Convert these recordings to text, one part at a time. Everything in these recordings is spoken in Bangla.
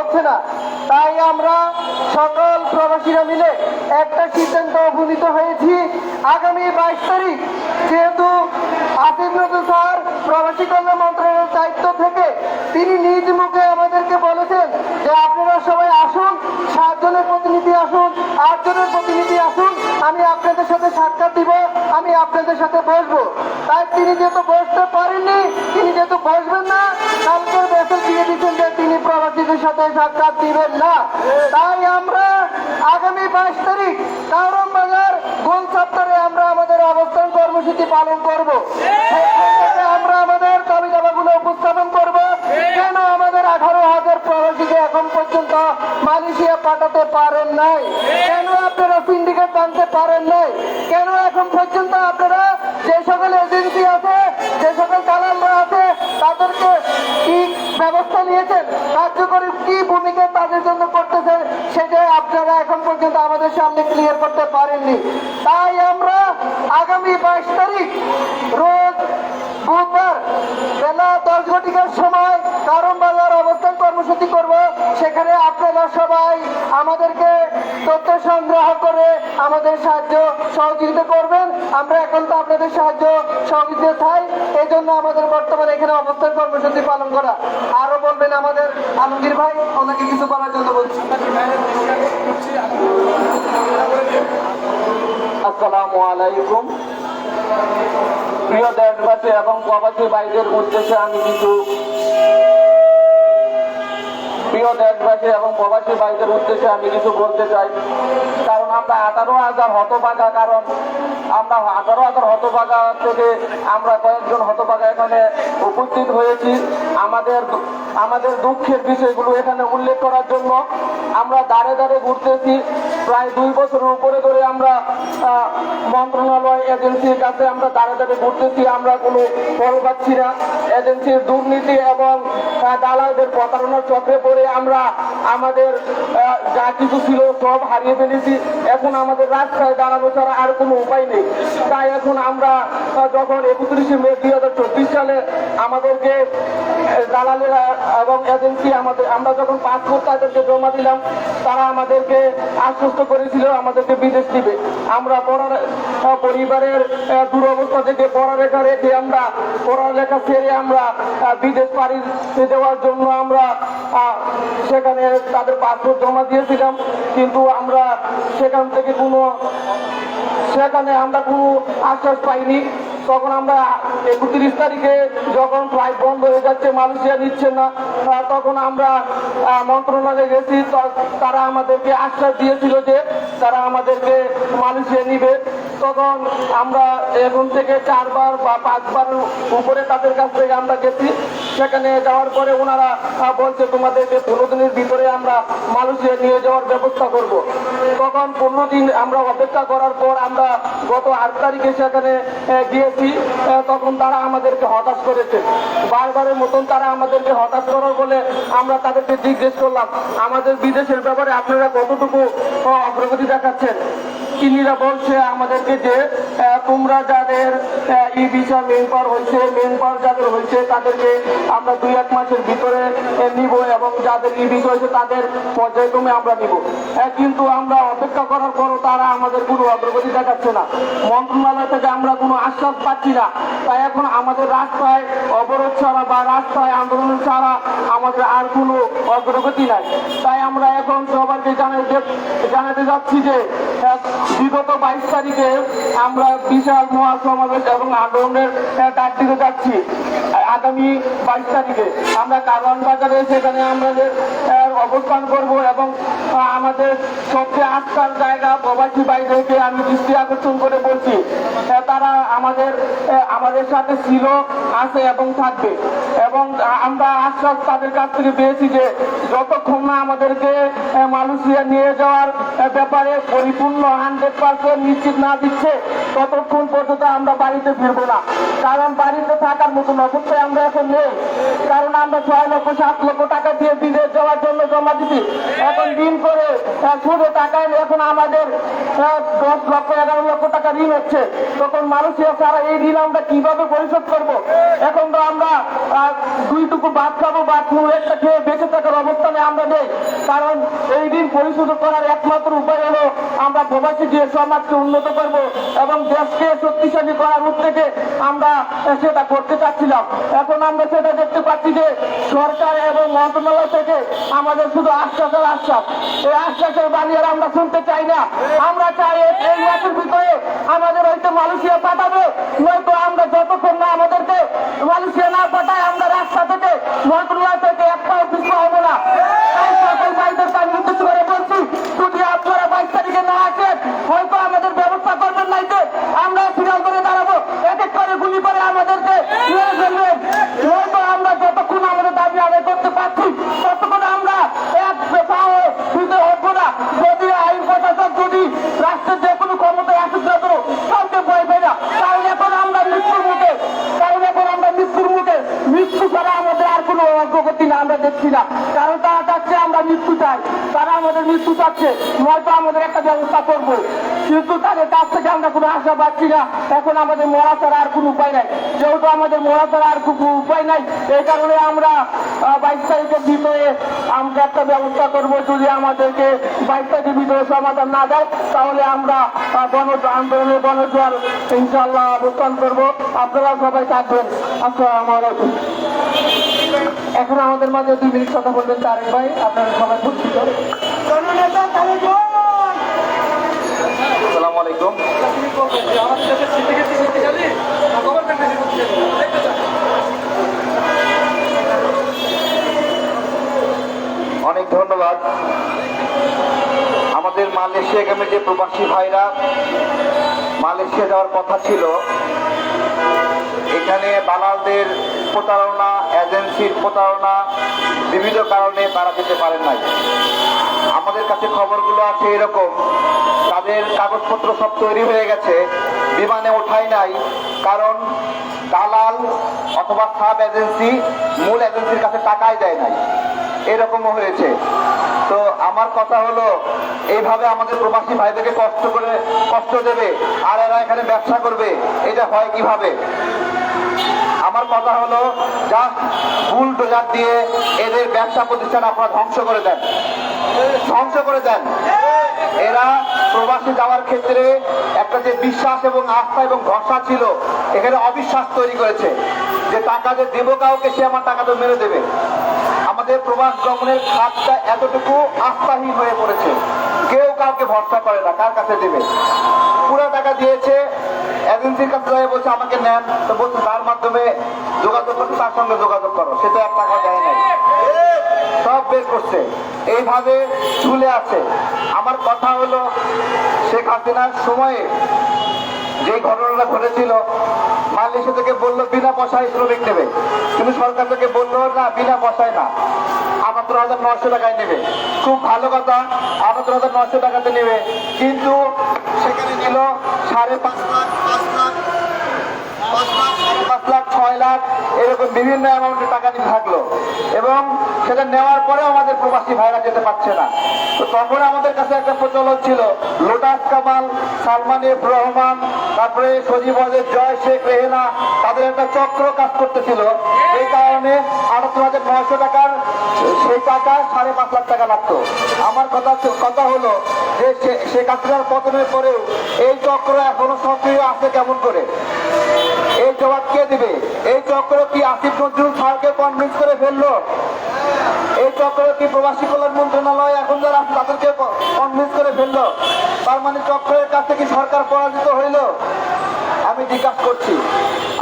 হচ্ছে না। তাই আমরা সকল প্রবাসীরা মিলে একটা সিদ্ধান্ত উপনীত হয়েছি। আগামী বাইশ তারিখ যেহেতু আসিফ নজরুল স্যার প্রবাসী কল্যাণ মন্ত্রণালয়ের দায়িত্ব থেকে তিনি নিজ মুখে আমাদেরকে বলেছেন যে আপনারা সবাই আসুন, সাতজনের প্রতিনিধি আসুন, আটজনের প্রতিনিধি আসুন, আমি আপনাদের সাথে সাক্ষাৎ দিব, আমি আপনাদের সাথে বসবো। তাই তিনি যেহেতু বসতে পারেননি, তিনি যেহেতু বসবেন না, কালকের মেসেজ দিয়ে দিচ্ছেন সাথে সাক্ষাৎ দিবেন না। তাই আমরা আগামী বাইশ তারিখ কারণ বাজার গোল চত্বরে আমরা আমাদের অবস্থান কর্মসূচি পালন করব। আমরা আমাদের দাবি দাবাগুলো উপস্থাপন করব। কেন আমাদের আঠারো হাজার প্রবাসীকে এখন পর্যন্ত মালয়েশিয়া পাঠাতে পারেন নাই? কেন আপনারা সিন্ডিকেট আনতে পারেন নাই? কেন এখন পর্যন্ত আপনারা যে সকল এজেন্সি আছে তাদেরকে কি ব্যবস্থা নিয়েছেন? কার্যকরী কি ভূমিকা তাদের জন্য করতেছে, সেটাই আপনারা এখন পর্যন্ত আমাদের সামনে ক্লিয়ার করতে পারেননি। তাই আমরা আগামী বাইশ তারিখ, রোজ বুধবার বেলা দশ ঘটিকার সময় কারণ বাজার অবস্থান কর্মসূচি করব। সবাই আমাদেরকে তথ্য সংগ্রহ করে আমাদের সাহায্য সহযোগিতা করবেন। আমরা এখন তো আপনাদের সাহায্য সহযোগিতা চাই। এই জন্য আমাদের বর্তমানে এখানে অবস্থান কর্মসূচি পালন করা। আরও বলবেন আমাদের আলমগীর ভাই, ওনাকে কিছু বলার জন্য বলছি। আসসালামু আলাইকুম। প্রিয় দেশবাসী এবং প্রবাসী ভাইদের উদ্দেশ্যে আমি কিছু প্রিয় দেশবাসী এবং প্রবাসী ভাইদের উদ্দেশ্যে আমি কিছু বলতে চাই। কারণ আমরা আঠারো হাজার হতভাগা, কারণ আমরা আঠারো হাজার হতভাগা থেকে আমরা কয়েকজন হতভাগা এখানে উপস্থিত হয়েছি। আমাদের আমাদের দুঃখের বিষয়গুলো এখানে উল্লেখ করার জন্য আমরা দাঁড়ে দাঁড়ে ঘুরতেছি। প্রায় দুই বছরের উপরে ধরে আমরা মন্ত্রণালয় এজেন্সির কাছে আমরা দাঁড়ে দাঁড়ে ঘুরতেছি আমরা কোনো ফল পাচ্ছি না। এজেন্সির দুর্নীতি এবং দালালদের প্রতারণার চক্রে পড়ে আমরা আমাদের যা কিছু ছিল সব হারিয়ে ফেলেছি। এখন আমাদের রাস্তায় দাঁড়ানো ছাড়া আর কোনো উপায় নেই। তাই এখন আমরা যখন একত্রিশে মে দুই হাজার চব্বিশ সালে আমাদেরকে দালালেরা এবং এজেন্সি আমাদের, আমরা যখন পাসপোর্ট তাদেরকে জমা দিলাম, তারা আমাদেরকে আশ্বস্ত করেছিল, আমাদেরকে বিদেশ দিবে। আমরা পড়ার, পরিবারের দুরবস্থা থেকে পড়ালেখা রেখে আমরা, পড়ালেখা ছেড়ে আমরা বিদেশ পাড়ি দেওয়ার জন্য আমরা সেখানে তাদের পাসপোর্ট জমা দিয়েছিলাম। কিন্তু আমরা সেখান থেকে কোনো, সেখানে আমরা কোনো আশ্বাস পাইনি। তখন আমরা একত্রিশ তারিখে যখন ফ্লাইট বন্ধ হয়ে যাচ্ছে, মালয়েশিয়া নিচ্ছে না তখন আমরা মন্ত্রণালয়ে গেছি। তারা আমাদেরকে আশ্বাস দিয়েছিল যে তারা আমাদেরকে মালয়েশিয়া নিবে। তখন আমরা এখন থেকে চারবার বা পাঁচবার উপরে তাদের কাছ থেকে আমরা গেছি। সেখানে যাওয়ার পরে ওনারা বলছে তোমাদেরকে পনেরো দিনের ভিতরে আমরা মালয়েশিয়া নিয়ে যাওয়ার ব্যবস্থা করব। তখন পনেরো দিন আমরা অপেক্ষা করার পর আমরা গত আট তারিখে সেখানে গিয়েছি। তখন তারা আমাদেরকে হতাশ করেছে। বারবারের মতন তারা আমাদেরকে হতাশ করার বলে আমরা তাদেরকে জিজ্ঞেস করলাম, আমাদের বিদেশের ব্যাপারে আপনারা কতটুকু অগ্রগতি দেখাচ্ছেন? চিনিরা বলছে আমাদেরকে যে তোমরা যাদের ই ভিসা মেন পাওয়ার হয়েছে মেন পাওয়ার যাদের হয়েছে, তাদেরকে আমরা দুই এক মাসের ভিতরে নিব এবং যাদের ই ভিসা হয়েছে, তাদের পর্যায়ক্রমে আমরা নিব। কিন্তু আমরা অপেক্ষা করার পরও তারা আমাদের কোনো অগ্রগতি দেখাচ্ছে না। মন্ত্রণালয় থেকে আমরা কোনো আশ্বাস পাচ্ছি না। তাই এখন আমাদের রাস্তায় অবরোধ ছাড়া বা রাস্তায় আন্দোলন ছাড়া আমাদের আর কোনো অগ্রগতি নাই। তাই আমরা এখন সবাইকে জানাতে জানাতে যাচ্ছি যে বিগত বাইশ তারিখে আমরা বিশাল মহাসমাবেশ এবং আন্দোলনের ডাক দিতে যাচ্ছি। আগামী বাইশ তারিখে আমরা কারওয়ান বাজারে, সেখানে আমাদের অবস্থান করব এবং আমাদের সবচেয়ে আস্থার জায়গা প্রবাসী বাইরেকে আমি দৃষ্টি আকর্ষণ করে বলছি। তারা আমাদের আমাদের সাথে ছিল, আছে এবং থাকবে। এবং আমরা আশ্বাস তাদের কাছ থেকে পেয়েছি যে যতক্ষণ না আমাদেরকে মালয়েশিয়া নিয়ে যাওয়ার ব্যাপারে পরিপূর্ণ হান্ড্রেড পার্সেন্ট নিশ্চিত না দিচ্ছে, ততক্ষণ পর্যন্ত আমরা বাড়িতে ফিরবো না। কারণ বাড়িতে থাকার মতন অবস্থায় আমরা এখন নেই। কারণ আমরা ছয় লক্ষ, সাত লক্ষ টাকা দিয়ে বিদেশ যাওয়ার জন্য জমা দিচ্ছি এখন দিন করে শুধু টাকায় এখন আমাদের দশ লক্ষ, এগারো লক্ষ টাকা ঋণ হচ্ছে। তখন মালয়েশিয়া ছাড়া এই ঋণ আমরা কীভাবে পরিশোধ করব? এখন তো আমরা দুইটুকু ভাত খাব বা কোনো একটা খেয়ে বেঁচে থাকার নেই কারণ এই দিন পরিশোধ করার একমাত্র উপায় হলো আমরা প্রবাসী দিয়ে সমাজকে উন্নত করব এবং দেশকে শক্তিশালী করার উদ্যোগে আমরা সেটা করতে চাচ্ছিলাম। এখন আমরা সেটা দেখতে পাচ্ছি যে সরকার এবং মন্ত্রণালয় থেকে আমাদের শুধু আশ্বাসের আশ্বাস। এই আশ্বাসের বাণী আর আমরা শুনতে চাই না। আমরা চাই এই মাসের ভিতরে আমাদের হয়তো মালয়েশিয়া পাঠাবে নয়তো আমরা যতক্ষণ না আমাদেরকে মালয়েশিয়া না পাঠায় আমরা রাস্তা থেকে মন্ত্রণালয় থেকে এক পাও পিছু হব না তাই সকল ভাইদেরকে আমি উদ্দেশ্য করে বলছি যদি আপনারা বাইশ তারিখে না আসেন হয়তো আমাদের ব্যবস্থা করবেন নাই যে আমরা ফিরাল করে দাঁড়াবো এক এক করে গুলি করে আমাদেরকে মেরে ফেলবেন হয়তো আমরা যতক্ষণ আমাদের দাবি আদায় করতে পারছি ততক্ষণ আমরা এক পাও দিতে হব না যদি আইন প্রশাসন যদি রাষ্ট্রের যে কোনো ক্ষমতায় আসুক না তো কাউকে ভয় পাই না কারণ এখন আমরা মৃত্যুর মুখে কারণ এখন আমরা মৃত্যুর মুখে মৃত্যু ছাড়া আমাদের আর কোনো অগ্রগতি দেখছি না। কারণ তারা চাচ্ছে আমরা মৃত্যু চাই। তারা আমাদের মৃত্যু চাচ্ছে। নয়তো আমাদের একটা ব্যবস্থা করব। কিন্তু তাদের কাছ থেকে আমরা কোনো আশা পাচ্ছি না। এখন আমাদের মরা ছাড়া আর কোনো উপায় নাই। যেহেতু আমাদের মরা ছাড়া আর কোনো উপায় নাই, এই কারণে আমরা বাইশ তারিখের ভিতরে আমরা একটা ব্যবস্থা করব। যদি আমাদেরকে বাইশ তারিখের ভিতরে সমাধান না দেয়, তাহলে আমরা গণ আন্দোলনে গণজোয়ার ইনশাল্লাহ অবস্থান করব। আপনারা সবাই থাকবেন। আসসালামু আলাইকুম। এখন আমাদের মাঝে দুই মিনিট কথা বলবেন তারেক ভাই, আপনারা সবাই বুঝছিল আলাইকুম। অনেক ধন্যবাদ। আমাদের মালয়েশিয়া গ্রামে যে প্রবাসী ভাইরা মালয়েশিয়া যাওয়ার কথা ছিল, এখানে দালালদের প্রতারণা এজেন্সির প্রতারণা বিভিন্ন কারণে তারা যেতে পারেন নাই। আমাদের কাছে খবরগুলো আছে এরকম। তাদের কাগজপত্র সব তৈরি হয়ে গেছে। বিমানে ওঠাই নাই। কারণ দালাল অথবা সাব এজেন্সি মূল এজেন্সির কাছে টাকাই দেয় নাই। এরকমও হয়েছে। তো আমার কথা হলো, এইভাবে আমাদের প্রবাসী ভাইদেরকে কষ্ট করে কষ্ট দেবে আর এরা এখানে ব্যবসা করবে। এটা হয় কীভাবে? আমার কথা হলো জাস্ট ভুল ডোজার দিয়ে এদের ব্যবসা প্রতিষ্ঠান আপনারা ধ্বংস করে দেন। ধ্বংস করে দেন। এরা প্রবাসী যাওয়ার ক্ষেত্রে একটা যে বিশ্বাস এবং আস্থা এবং ভরসা ছিল, এখানে অবিশ্বাস তৈরি করেছে যে টাকা যে দেবো কাউকে, সে আমার টাকা তো মেরে দেবে। আমাদের প্রবাস গমনের খাতটা এতটুকু আস্থাহীন হয়ে পড়েছে। কেউ কাউকে ভরসা করে না, কার কাছে দেবে? পুরো টাকা দিয়েছে এজেন্সির কাছে যাই বলছে, আমাকে নেন। তো বলছে, তার মাধ্যমে যোগাযোগ করছে তার সঙ্গে যোগাযোগ করো। সেটা এক টাকা দেয় নাই। সব বের করছে। এইভাবে ঝুলে আছে আমার কথা হলো, শেখ হাসিনার সময়ে যে ঘটনাটা ঘটেছিল মালয়েশিয়া থেকে বলল, বিনা পয়সায় শ্রমিক নেবে। কিন্তু সরকার থেকে বলল, না, বিনা পয়সায় না। আটাত্তর হাজার নশো টাকায় নেবে। খুব ভালো কথা আটাত্তর হাজার নশো টাকাতে নেবে। কিন্তু সেখানে নিল সাড়ে পাঁচ লাখ পাঁচ লাখ পাঁচ লাখ সাড়ে পাঁচ লাখ, ছয় লাখ, এরকম বিভিন্ন অ্যামাউন্টের টাকা নিয়ে থাকল। এবং সেটা নেওয়ার পরেও আমাদের প্রবাসী ভাইরা যেতে পারছে না। তো তখন আমাদের কাছে একটা প্রচলন ছিল, লোটাস কামাল, সালমান এফ রহমান, তারপরে সজীব ওয়াজেদ, জয় শেখ, রেহেনা, তাদের একটা চক্র কাজ করতেছিল। এই কারণে আটাত্তর হাজার নয়শো টাকার, সেই টাকা সাড়ে পাঁচ লাখ টাকা লাগতো। আমার কথা কথা হলো যে সে- হাসিনার পতনের পরেও এই চক্র এখনও সক্রিয় আছে কেমন করে? এই জবাব কে দিবে? এই চক্র কি আসিফ নজরুল স্যারকে কনভিন্স করে ফেলল এই চক্র কি প্রবাসী কল্যাণ মন্ত্রণালয় এখন যারা তাদেরকে কনভিন্স করে ফেলল। তার মানে চক্রের কাছে কি সরকার পরাজিত হইল। আমি জিজ্ঞাসা করছি,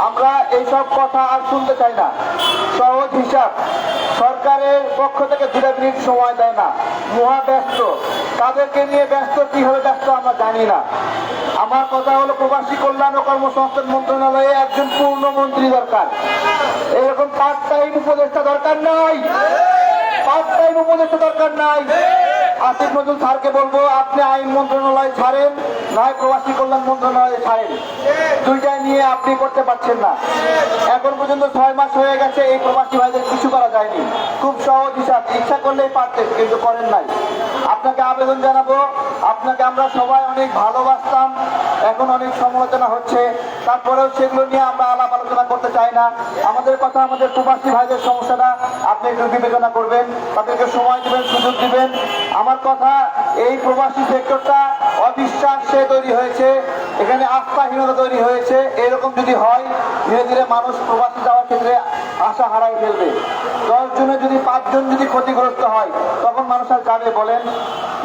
আমরা এইসব কথা আর শুনতে চাই না। সহজ হিসাব, সরকারের পক্ষ থেকে দুটা মিনিট সময় দেয় না। মহা ব্যস্ত। তাদেরকে নিয়ে ব্যস্ত কীভাবে ব্যস্ত আমরা জানি না। আমার কথা হলো প্রবাসী কল্যাণ ও কর্মসংস্থান মন্ত্রণালয়ে একজন পূর্ণ মন্ত্রী দরকার। এরকম পার্ট টাইম উপদেষ্টা দরকার নাই। পার্ট টাইম উপদেষ্টা দরকার নাই। আসিফ নজরুল স্যারকে বলব আপনি আইন মন্ত্রণালয় ছাড়েন নয় প্রবাসী কল্যাণ মন্ত্রণালয়ে ছাড়েন। দুইটাই নিয়ে আপনি করতে পারছেন না। এখন পর্যন্ত ছয় মাস হয়ে গেছে এই প্রবাসী ভাইদের কিছু করা যায়নি। খুব সহজ হিসাব ইচ্ছা করলেই পারতেন কিন্তু করেন নাই। আপনাকে আবেদন জানাব। আপনাকে আমরা সবাই অনেক ভালোবাসতাম। এখন অনেক সমালোচনা হচ্ছে। তারপরেও সেগুলো নিয়ে আমরা আলাপ আলোচনা করতে চাই না। আমাদের কথা আমাদের প্রবাসী ভাইদের সমস্যাটা আপনি একটু বিবেচনা করবেন। তাদেরকে সময় দিবেন, সুযোগ দিবেন। আমার কথা, এই প্রবাসী সেক্টরটা অবিশ্বাসে তৈরি হয়েছে। এখানে আস্থাহীনতা তৈরি হয়েছে। এরকম যদি হয়, ধীরে ধীরে মানুষ প্রবাসী যাওয়ার ক্ষেত্রে আশা হারাই ফেলবে। দশ জনে যদি পাঁচজন যদি ক্ষতিগ্রস্ত হয়, তখন মানুষ আর যাবে বলেন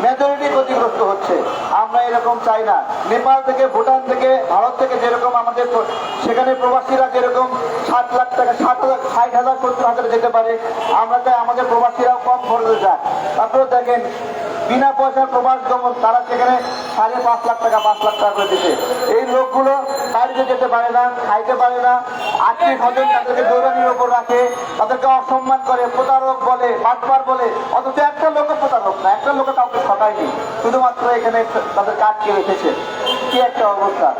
মেজরিটি ক্ষতিগ্রস্ত হচ্ছে। আমরা এরকম চাই না। নেপাল থেকে, ভুটান থেকে, ভারত থেকে যেরকম আমাদের সেখানে প্রবাসীরা যেরকম ষাট লাখ টাকা ষাট ষাট হাজার সত্তর হাজার যেতে পারে, আমরা চাই আমাদের প্রবাসীরাও কম খরচে যাক তারপরে দেখেন বিনা পয়সার প্রবাস যেমন তারা সেখানে সাড়ে পাঁচ লাখ টাকা, পাঁচ লাখ টাকা করে দিতে এই লোকগুলো বাড়িতে যেতে পারে না, খাইতে পারে না আর্থিক হজম তাদেরকে দৌড়ানির ওপর রাখে, তাদেরকে অসম্মান করে, প্রতারক বলে, বাটপার বলে, অথচ একটা লোক প্রতারক না, একটা লোক কাউকে ঠকায়নি, শুধুমাত্র এখানে তাদের কাজ কে রেখেছে কি একটা অবস্থা।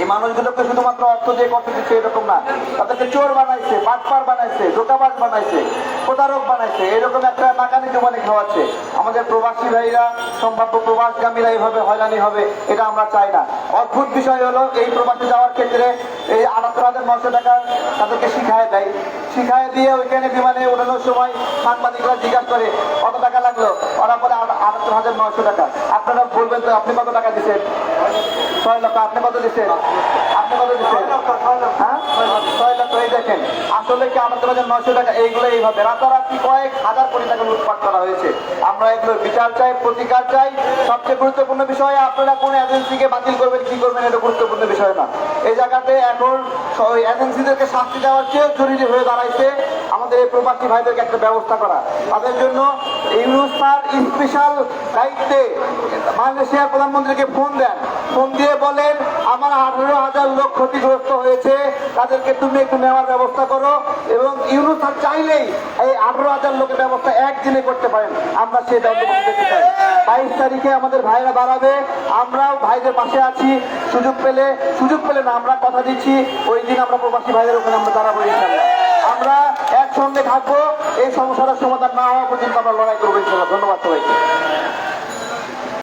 এই মানুষগুলোকে শুধুমাত্র অর্থ দিয়ে কষ্ট দিচ্ছে এরকম না। তাদেরকে চোর বানাইছে, বাটপার বানাইছে, দোকাবাজ বানাইছে। প্রতারক বানাইছে। এরকম একটা নাকানি জমানি খাওয়াচ্ছে। আমাদের প্রবাসী ভাইরা, সম্ভাব্য প্রবাসগামীরা এইভাবে হয়রানি হবে, এটা আমরা চাই না। অদ্ভুত বিষয় হলো, এই প্রবাসে যাওয়ার ক্ষেত্রে এই আটাত্তর হাজার নশো টাকা তাদেরকে শিখায় দেয়। শিখায় দিয়ে ওইখানে বিমানে ওঠানোর সময় সাংবাদিকরা জিজ্ঞাসা করে, কত টাকা লাগল? ওরা বলে আটাত্তর হাজার নশো টাকা। আপনারা বলবেন তো, আপনি কত টাকা দিচ্ছেন ছয় লক্ষ, আপনি কত দিচ্ছেন আপনি কত দিচ্ছেন হ্যাঁ? ছয় লক্ষ। আসলে কি আমাদের কাছে নয়শো টাকা এইগুলো এইভাবে? রাতারাতি কয়েক হাজার কোটি টাকা লুটপাট করা হয়েছে। আমরা এগুলোর বিচার চাই, প্রতিকার চাই। সবচেয়ে গুরুত্বপূর্ণ বিষয়, আপনারা কোন এজেন্সিকে বাতিল করবেন, কি করবেন, এটা গুরুত্বপূর্ণ বিষয় না। এই জায়গাতে এখন এজেন্সিদেরকে শাস্তি দেওয়ার চেয়ে জরুরি হয়ে দাঁড়াইছে আমাদের এই প্রবাসী ভাইদেরকে একটা ব্যবস্থা করা। তাদের জন্য ইউনুস স্যার স্পেশাল দায়িত্বে মালয়েশিয়ার প্রধানমন্ত্রীকে ফোন দেন। ফোন দিয়ে বলেন, আমার আঠারো হাজার লোক ক্ষতিগ্রস্ত হয়েছে, তাদেরকে তুমি একটু নেওয়ার ব্যবস্থা করো। চাইলেই এই আঠারো হাজার লোকের ব্যবস্থা একদিনে করতে পারেন। আমরা অন্তর্ভুক্ত দেখতে চাই বাইশ তারিখে আমাদের ভাইরা বাড়াবে আমরাও ভাইদের পাশে আছি, সুযোগ পেলে সুযোগ পেলে না, আমরা কথা দিচ্ছি, ওই দিন আমরা প্রবাসী ভাইদের ওখানে আমরা দাঁড়াবো আমরা একসঙ্গে থাকব, এই সমস্যাটার সমাধান না হওয়া পর্যন্ত আমরা লড়াই করব ধন্যবাদ সবাইকে।